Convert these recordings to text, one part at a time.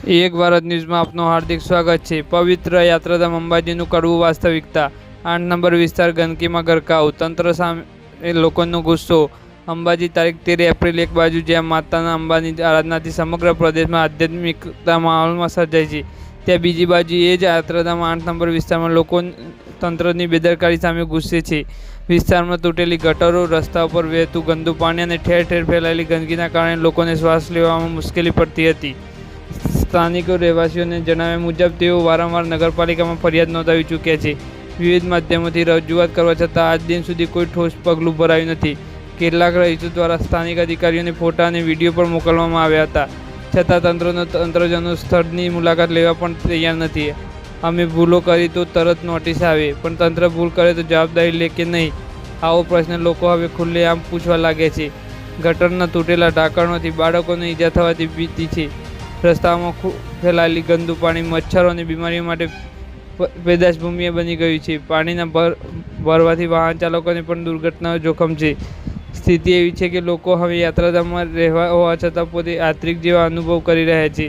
એક ભારત ન્યૂઝમાં આપનું હાર્દિક સ્વાગત છે. પવિત્ર યાત્રાધામ અંબાજીનું કડવું વાસ્તવિકતા. આઠ નંબર વિસ્તાર ગંદકીમાં ગરકાવ. તંત્ર સામે લોકોનો ગુસ્સો. અંબાજી તારીખ તેર એપ્રિલ એક બાજુ જ્યાં માતાના અંબાની આરાધનાથી સમગ્ર પ્રદેશમાં આધ્યાત્મિકતા માહોલમાં સર્જાય છે. ત્યાં બીજી બાજુ એ જ યાત્રાધામ આઠ નંબર વિસ્તારમાં લોકો તંત્રની બેદરકારી સામે ગુસ્સે છે. વિસ્તારમાં તૂટેલી ગટરો, રસ્તા ઉપર વહેતું ગંદુ પાણી અને ઠેર ઠેર ફેલાયેલી ગંદકીના કારણે લોકોને શ્વાસ લેવામાં મુશ્કેલી પડતી હતી. સ્થાનિકો રહેવાસીઓને જણાવ્યા મુજબ, તેઓ વારંવાર નગરપાલિકામાં ફરિયાદ નોંધાવી ચૂક્યા છે. વિવિધ માધ્યમોથી રજૂઆત કરવા છતાં આજ દિન સુધી કોઈ ઠોસ પગલું ભરાયું નથી. કેટલાક રહીશો દ્વારા સ્થાનિક અધિકારીઓને ફોટા અને વીડિયો પણ મોકલવામાં આવ્યા હતા. છતાં તંત્રનો તંત્રજનો સ્થળની મુલાકાત લેવા પણ તૈયાર નથી. અમે ભૂલો કરી તો તરત નોટિસ આવે, પણ તંત્ર ભૂલ કરે તો જવાબદારી લે કે નહીં? આવો પ્રશ્ન લોકો હવે ખુલ્લેઆમ પૂછવા લાગે છે. ગટરના તૂટેલા ઢાંકણોથી બાળકોને ઈજા થવાથી ભીતી છે. રસ્તાઓમાં ફેલાયેલી ગંદુ પાણી, મચ્છરો અને બીમારીઓ માટે પેદાશ ભૂમિએ બની ગયું છે. પાણીના ભર, ભરવાથી વાહન ચાલકોને પણ દુર્ઘટનાઓ જોખમ છે. સ્થિતિ એવી છે કે લોકો હવે યાત્રાધામમાં રહેવા હોવા છતાં પોતે આંતરિક જેવા અનુભવ કરી રહ્યા છે,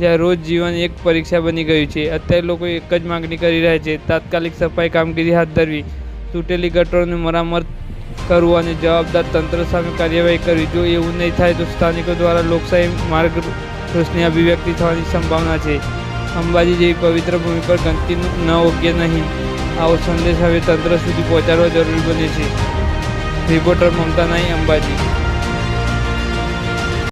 જ્યાં રોજ જીવન એક પરીક્ષા બની ગયું છે. અત્યારે લોકો એક જ માગણી કરી રહ્યા છે, તાત્કાલિક સફાઈ કામગીરી હાથ ધરવી. તૂટેલી ગટરોને મરામત કરવું અને જવાબદાર તંત્ર સામે કાર્યવાહી કરવી. જો એવું નહીં થાય તો સ્થાનિકો દ્વારા લોકશાહી માર્ગ રોષની અભિવ્યક્તિ થવાની સંભાવના છે. અંબાજી જેવી પવિત્ર ભૂમિ પર ગંદકી ન યોગ્ય નહીં. આવો સંદેશ હવે તંત્ર સુધી પહોંચાડવો જરૂરી બને છે. રિપોર્ટર મમતા નાઈ અંબાજી.